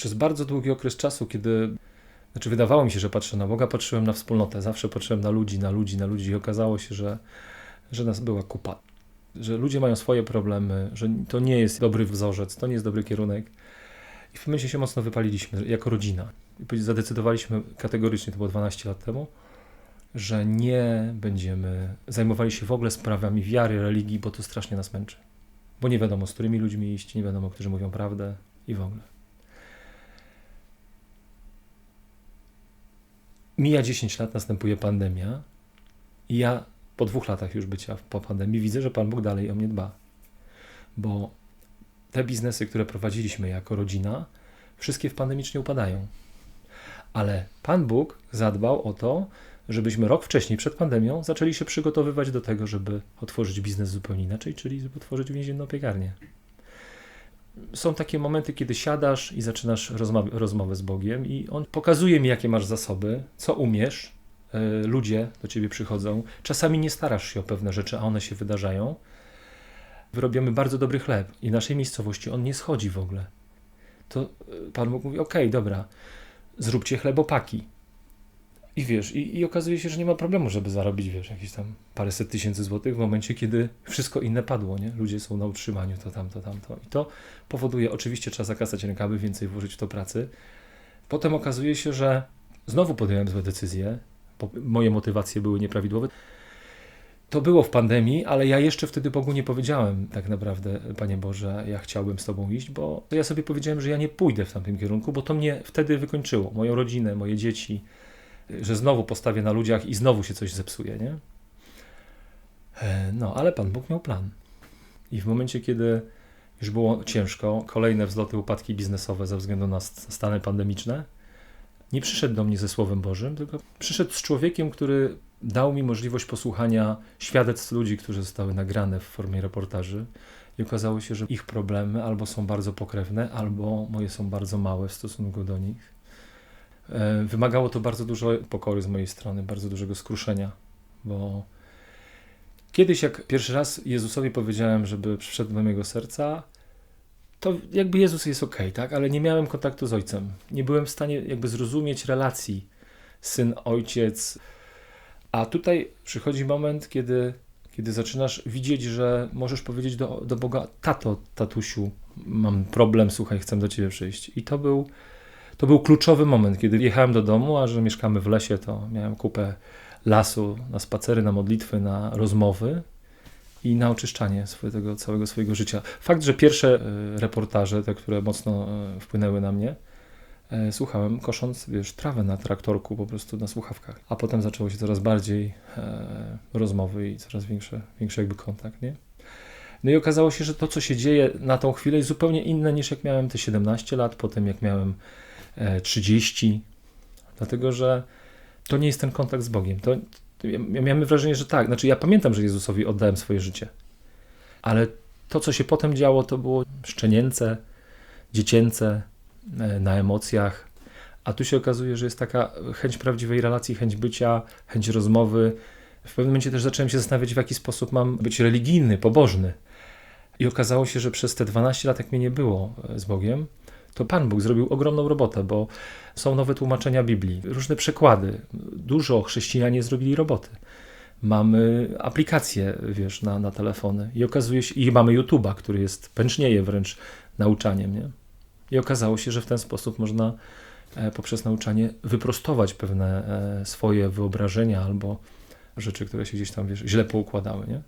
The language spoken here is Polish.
Przez bardzo długi okres czasu, kiedy znaczy wydawało mi się, że patrzę na Boga, patrzyłem na wspólnotę, zawsze patrzyłem na ludzi, na ludzi, na ludzi i okazało się, że, że nas była kupa. Że ludzie mają swoje problemy, że to nie jest dobry wzorzec, to nie jest dobry kierunek. I w momencie się mocno wypaliliśmy jako rodzina. I zadecydowaliśmy kategorycznie, to było 12 lat temu, że nie będziemy zajmowali się w ogóle sprawami wiary, religii, bo to strasznie nas męczy. Bo nie wiadomo, z którymi ludźmi iść, nie wiadomo, którzy mówią prawdę i w ogóle. Mija 10 lat, następuje pandemia i ja po dwóch latach już bycia po pandemii widzę, że Pan Bóg dalej o mnie dba. Bo te biznesy, które prowadziliśmy jako rodzina, wszystkie w pandemicznie upadają. Ale Pan Bóg zadbał o to, żebyśmy rok wcześniej, przed pandemią, zaczęli się przygotowywać do tego, żeby otworzyć biznes zupełnie inaczej, czyli żeby otworzyć więzienną piekarnię. Są takie momenty, kiedy siadasz i zaczynasz rozmowę, rozmowę z Bogiem, i On pokazuje mi, jakie masz zasoby, co umiesz. E, ludzie do ciebie przychodzą. Czasami nie starasz się o pewne rzeczy, a one się wydarzają. Wyrobiamy bardzo dobry chleb i naszej miejscowości on nie schodzi w ogóle. To e, Pan Bóg mówi: OK, dobra, zróbcie chlebopaki i wiesz, i, i okazuje się, że nie ma problemu, żeby zarobić, wiesz, jakieś tam paręset tysięcy złotych w momencie, kiedy wszystko inne padło, nie? Ludzie są na utrzymaniu, to tamto, tamto. I to powoduje, oczywiście trzeba zakasać rękawy, więcej włożyć w to pracy. Potem okazuje się, że znowu podjąłem złe decyzje, moje motywacje były nieprawidłowe. To było w pandemii, ale ja jeszcze wtedy Bogu nie powiedziałem tak naprawdę, Panie Boże, ja chciałbym z Tobą iść, bo ja sobie powiedziałem, że ja nie pójdę w tamtym kierunku, bo to mnie wtedy wykończyło, moją rodzinę, moje dzieci, że znowu postawię na ludziach i znowu się coś zepsuje, nie? E, no, ale Pan Bóg miał plan. I w momencie, kiedy już było ciężko, kolejne wzloty, upadki biznesowe ze względu na stany pandemiczne, nie przyszedł do mnie ze Słowem Bożym, tylko przyszedł z człowiekiem, który dał mi możliwość posłuchania świadectw ludzi, którzy zostały nagrane w formie reportaży. I okazało się, że ich problemy albo są bardzo pokrewne, albo moje są bardzo małe w stosunku do nich. E, wymagało to bardzo dużo pokory z mojej strony, bardzo dużego skruszenia, bo kiedyś, jak pierwszy raz Jezusowi powiedziałem, żeby przyszedł do mojego serca, to jakby Jezus jest ok, tak? Ale nie miałem kontaktu z Ojcem. Nie byłem w stanie jakby zrozumieć relacji syn, ojciec. A tutaj przychodzi moment, kiedy, kiedy zaczynasz widzieć, że możesz powiedzieć do, do Boga: Tato, tatusiu, mam problem, słuchaj, chcę do ciebie przyjść. I to był to był kluczowy moment, kiedy jechałem do domu, a że mieszkamy w lesie, to miałem kupę lasu na spacery, na modlitwy, na rozmowy i na oczyszczanie swojego, całego swojego życia. Fakt, że pierwsze e, reportaże, te, które mocno e, wpłynęły na mnie, e, słuchałem kosząc, wiesz, trawę na traktorku po prostu na słuchawkach. A potem zaczęło się coraz bardziej e, rozmowy i coraz większe, większy jakby kontakt, nie? No i okazało się, że to, co się dzieje na tą chwilę jest zupełnie inne niż jak miałem te 17 lat, potem jak miałem 30, dlatego że to nie jest ten kontakt z Bogiem. To, ja miałem wrażenie, że tak. Znaczy, ja pamiętam, że Jezusowi oddałem swoje życie, ale to, co się potem działo, to było szczenięce, dziecięce, e, na emocjach. A tu się okazuje, że jest taka chęć prawdziwej relacji, chęć bycia, chęć rozmowy. W pewnym momencie też zacząłem się zastanawiać, w jaki sposób mam być religijny, pobożny. I okazało się, że przez te 12 lat, jak mnie nie było e, z Bogiem, to Pan Bóg zrobił ogromną robotę, bo są nowe tłumaczenia Biblii, różne przekłady. Dużo chrześcijanie zrobili roboty. Mamy aplikacje, wiesz, na, na telefony i okazuje się, i mamy YouTube'a, który jest, pęcznieje wręcz nauczaniem, nie? I okazało się, że w ten sposób można e, poprzez nauczanie wyprostować pewne e, swoje wyobrażenia albo rzeczy, które się gdzieś tam, wiesz, źle poukładały, nie?